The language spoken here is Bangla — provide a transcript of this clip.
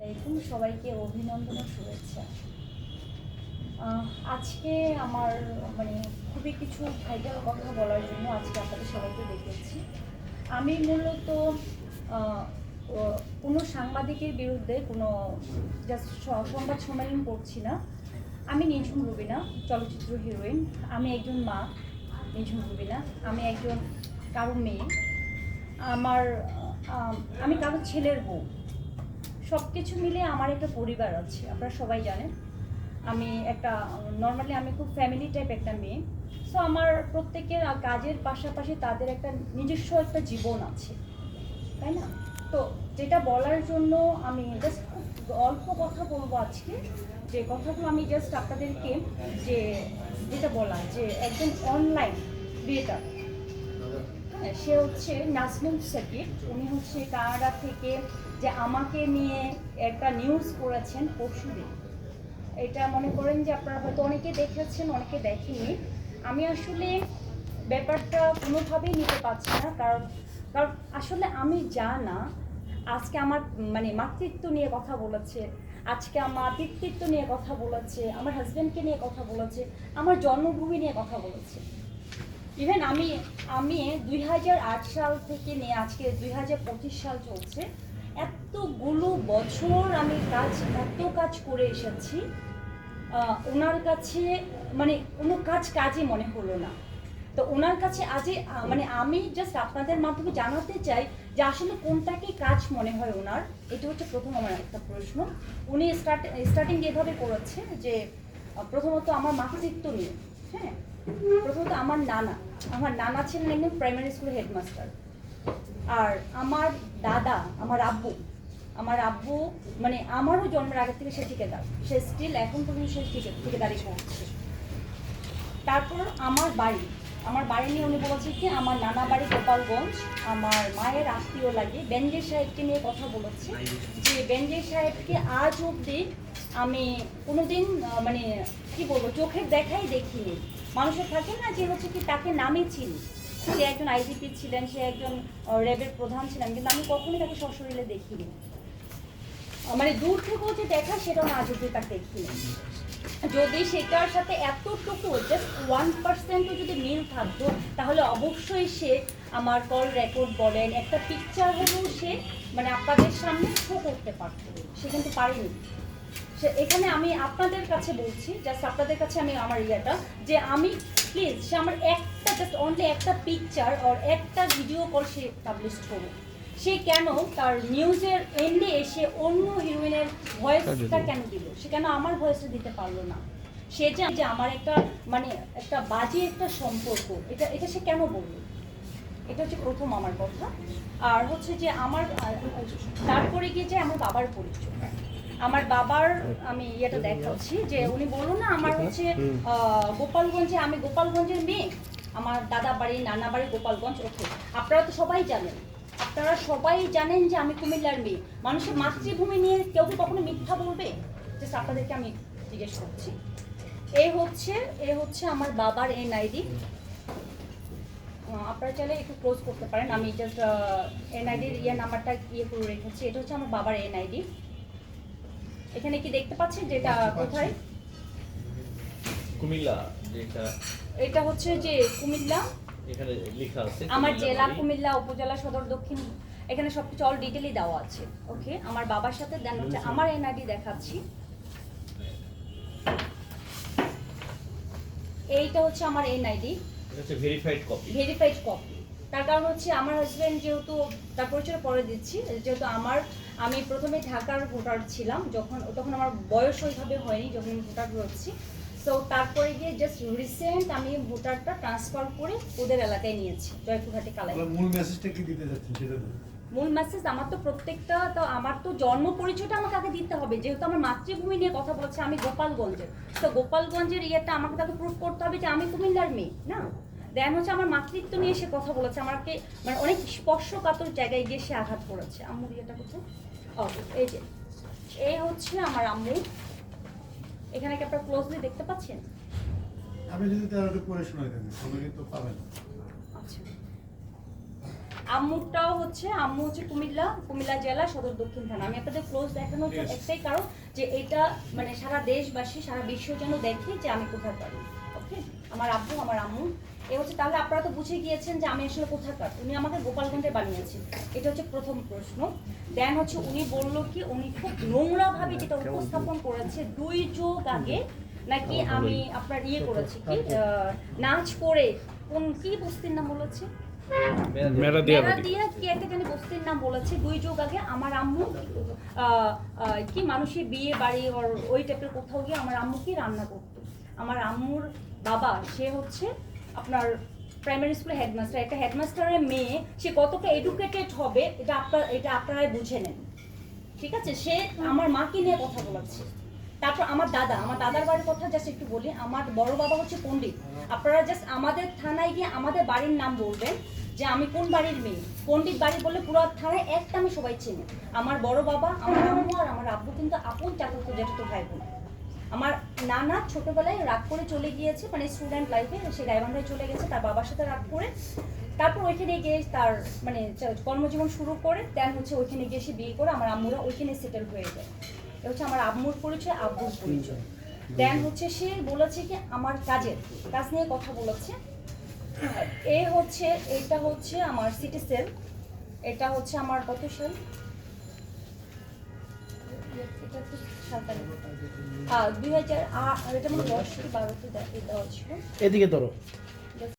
আলাইকুম সবাইকে অভিনন্দন ও শুভেচ্ছা। আজকে আমার মানে খুবই কিছু ভাইটাল কথা বলার জন্য আজকে আপনাদের সবাইকে দেখেছি আমি মূলত কোনো সাংবাদিকের বিরুদ্ধে কোনো জাস্ট সংবাদ সম্মেলন করছি না। আমি নিঝুম রুবিনা, চলচ্চিত্র হিরোইন। আমি একজন মা, নিঝুম রুবিনা। আমি একজন কারও মেয়ে। আমার আমি কারও ছেলের বউ। সব কিছু মিলে আমার একটা পরিবার আছে আপনারা সবাই জানেন। আমি একটা নর্মালি আমি খুব ফ্যামিলি টাইপ একটা মেয়ে। সো আমার প্রত্যেকের কাজের পাশাপাশি তাদের একটা নিজস্ব একটা জীবন আছে তাই না? তো যেটা বলার জন্য আমি জাস্ট খুব অল্প কথা বলব আজকে। যে কথাগুলো আমি জাস্ট আপনাদেরকে যে যেটা বলা যে একজন অনলাইন ক্রিয়েটার হ্যাঁ, সে হচ্ছে নাজমুল সাকিব। উনি হচ্ছে কানাডা থেকে যে আমাকে নিয়ে একটা নিউজ করেছেন পরশুদিন। এটা মনে করেন যে আপনারা হয়তো অনেকে দেখেছেন, অনেকে দেখেনি আমি আসলে ব্যাপারটা কোনোভাবেই নিতে পারছি না, কারণ কারণ আসলে আমি যা না আজকে আমার মানে মাতৃত্ব নিয়ে কথা বলেছে, আজকে আমার পিতৃত্ব নিয়ে কথা বলেছে, আমার হাজব্যান্ডকে নিয়ে কথা বলেছে, আমার জন্মভূমি নিয়ে কথা বলেছে। ইভেন আমি আমি দুই হাজার আট সাল থেকে নিয়ে আজকে দুই হাজার পঁচিশ সাল চলছে এতগুলো বছর আমি কাজ, এত কাজ করে এসেছি ওনার কাছে মানে কোনো কাজ কাজই মনে হলো না। তো ওনার কাছে আজই মানে আমি জাস্ট আপনাদের মাধ্যমে জানাতে চাই যে আসলে কোনটাকে কাজ মনে হয় ওনার। এটা হচ্ছে প্রথম আমার একটা প্রশ্ন। উনি স্টার্ট স্টার্টিং যেভাবে করেছে যে প্রথমত আমার মাতৃত্ব নিয়ে হ্যাঁ? প্রথমত আমার নানা আমার নানা ছিলেন একজন প্রাইমারি স্কুলের হেডমাস্টার আর আমার দাদা, আমার আব্বু আমার আব্বু মানে আমারও জন্মের আগে থেকে সে ঠিকাদার। সে স্টিল এখন পর্যন্ত সে ঠিকা, ঠিকাদারি করছে। তারপর আমার বাড়ি আমার বাড়ি নিয়ে উনি বলেছে কি, আমার নানা বাড়ি গোপালগঞ্জ, আমার মায়ের আত্মীয় লাগে। বেঞ্জের সাহেবকে নিয়ে কথা বলেছে যে বেঞ্জের সাহেবকে আজ অবধি আমি কোনোদিন মানে কি বলব, চোখের দেখাই দেখিনি। মানুষের থাকে না যে হচ্ছে কি তাকে নামে চিনি। সে একজন আইজিপি ছিলেন, সে একজন র্যাবের প্রধান ছিলেন, কিন্তু আমি কখনোই তাকে সশরীরে দেখিনি। মানে দূর থেকেও যে দেখা সেটাও না অব্দি তাকে দেখিনি। যদি সেটার সাথে এতটুকু জাস্ট ওয়ান পার্সেন্টও যদি মিল থাকতো, তাহলে অবশ্যই সে আমার কল রেকর্ড বলেন, একটা পিকচার হলেও সে মানে আপনাদের সামনে শো করতে পারতো। সে কিন্তু পারেনি। সে, এখানে আমি আপনাদের কাছে বলছি জাস্ট আপনাদের কাছে আমি আমার ইয়েটা, যে আমি প্লিজ সে আমার একটা জাস্ট অনলি একটা পিকচার আর একটা ভিডিও কল সে পাবলিশ করুক। সে কেন তার নিউজের এন্ডে এসে অন্য হিরোইনের ভয়েসটা কেন দিল? সে কেন আমার ভয়েসটা দিতে পারল না? সে যে যে আমার একটা মানে একটা বাজে একটা সম্পর্ক এটা এটা সে কেন বলল? এটা হচ্ছে প্রথম আমার কথা। আর হচ্ছে যে আমার তারপরে গিয়ে যে আমার বাবার পরিচয়। আমার বাবার আমি ইয়েটা দেখাচ্ছি যে উনি বলল না আমার হচ্ছে আহ, গোপালগঞ্জে আমি গোপালগঞ্জের মেয়ে। আমার দাদা বাড়ি নানা বাড়ি গোপালগঞ্জ ওকে আপনারা তো সবাই জানেন। আপনারা সবাই জানেন যে আমি কুমিল্লার মেয়ে। মানুষের মাতৃভূমি নিয়ে কেউ কি কখনো মিথ্যা বলবে? জাস্ট আপনাদেরকে আমি জিজ্ঞেস করছি। এ হচ্ছে এ হচ্ছে আমার বাবার এন আইডি আপনারা চাইলে একটু ক্লোজ করতে পারেন। আমি জাস্ট এনআইডির ইয়ে নাম্বারটা ইয়ে করে রেখেছি। এটা হচ্ছে আমার বাবার এনআইডি এখানে কি দেখতে পাচ্ছেন যেটা কোথায়? কুমিল্লা যেটা এটা হচ্ছে যে কুমিল্লা। এখানে লেখা আছে আমার জেলা কুমিল্লা উপজেলা সদর দক্ষিণ এখানে সব কিছু অল ডিটেলই দেওয়া আছে। ওকে আমার বাবার সাথে দেন হচ্ছে আমার এনআইডি দেখাচ্ছি। এইটা হচ্ছে আমার এনআইডি। এটা হচ্ছে ভেরিফাইড কপি ভেরিফাইড কপি তার কারণ হচ্ছে আমার হাজব্যান্ড যেহেতু তার পরিচয় পরে দিচ্ছি যেহেতু আমার আমি প্রথমে ঢাকার ভোটার ছিলাম যখন তখন আমার বয়স ওইভাবে হয়নি যখন আমি ভোটার হচ্ছি। তো তারপরে গিয়ে জাস্ট রিসেন্ট আমি ভোটারটা ট্রান্সফার করে ওদের এলাকায় নিয়েছি জয়পুরহাটি কালাই। মূল মেসেজটা কি দিতে যাচ্ছেন সেটা মূল মেসেজ আমার তো প্রত্যেকটা তো আমার তো জন্ম পরিচয়টা আমাকে আগে দিতে হবে যেহেতু আমার মাতৃভূমি নিয়ে কথা বলছে আমি গোপালগঞ্জের। তো গোপালগঞ্জের ইয়েটা আমাকে তাকে প্রুফ করতে হবে যে আমি কুমিল্লার মেয়ে না? দেন হচ্ছে আমার মাতৃত্ব নিয়ে সে কথা বলেছে আমাকে মানে অনেক স্পর্শকাতর জায়গায় গিয়ে সে আঘাত করেছে। আম্মুর ইয়েটা কোথায় ও এই যে। এই হচ্ছে আমার আম্মু। এখানে কি আপনারা ক্লোজলি দেখতে পাচ্ছেন? আমি যদি তার একটু পড়ে শোনাই দেন আমরা কিন্তু পাবেন আচ্ছা। আম্মুরটাও হচ্ছে আম্মু হচ্ছে কুমিল্লা কুমিল্লা জেলা সদর দক্ষিণ থানা। আমি আপনাদের ক্লোজ দেখানোর. একটাই কারণ যে এটা মানে সারা দেশবাসী সারা বিশ্ব যেন দেখে যে আমি কোথায় পারি আমার আব্বু আমার আম্মু। এ হচ্ছে তাহলে আপনারা তো বুঝে গিয়েছেন যে আমি আসলে কোথাকার। উনি আমাকে গোপালগঞ্জে বানিয়েছেন। এটা হচ্ছে প্রথম প্রশ্ন। দেন হচ্ছে উনি বলল কি উনি খুব নোংরাভাবে যেটা উপস্থাপন করেছে দুই যোগ আগে নাকি আমি আপনার ইয়ে করেছি কি নাচ করে। কোন কি বস্তির নাম বলেছে? নাম বলেছে দুই যুগ আগে। আমার আম্মু আহ, আহ, কি মানুষের বিয়ে বাড়ি ওই টাইপের কোথাও গিয়ে আমার আম্মু কি রান্না করতো? আমার আম্মুর বাবা, সে হচ্ছে আপনার প্রাইমারি স্কুলের হেডমাস্টার একটা হেডমাস্টারের মেয়ে, সে কতটা এডুকেটেড হবে, এটা আপনার, এটা আপনারাই বুঝে নেন। ঠিক আছে? সে আমার মাকে নিয়ে কথা বলাচ্ছে। তারপর আমার দাদা, আমার দাদার বাড়ির কথা জাস্ট একটু বলি, আমার বড় বাবা হচ্ছে পণ্ডিত। আপনারা জাস্ট আমাদের থানায় গিয়ে আমাদের বাড়ির নাম বলবেন যে আমি কোন বাড়ির মেয়ে। পণ্ডিত বাড়ি বললে পুরো থানায় একটা আমি সবাই চিনি। আমার বড় বাবা, আমার আম্মু আর আমার আব্বু কিন্তু আপন চাচাতো জ্যাঠাতো ভাই বোন আমার নানা ছোটবেলায় রাগ করে চলে গিয়েছে মানে স্টুডেন্ট লাইফে সে গাইবান্ধায় চলে গেছে, তার বাবার সাথে রাগ করে। তারপর ওইখানে গিয়ে তার মানে কর্মজীবন শুরু করে দেন হচ্ছে ওইখানে গিয়ে সে বিয়ে করে, আমার আম্মুরা ওইখানে সেটেল হয়ে যায়। এ হচ্ছে আমার আম্মুর পরিচয়, আব্বুর পরিচয়। দেন হচ্ছে সে বলেছে কি, আমার কাজের কাজ নিয়ে কথা বলেছে। এ হচ্ছে, এটা হচ্ছে আমার সিটি সেল এটা হচ্ছে আমার কত সাল? এটা সাতান্ন দুই হাজার এটা মানে দশ কি বারোতে দেওয়া এদিকে ধরো।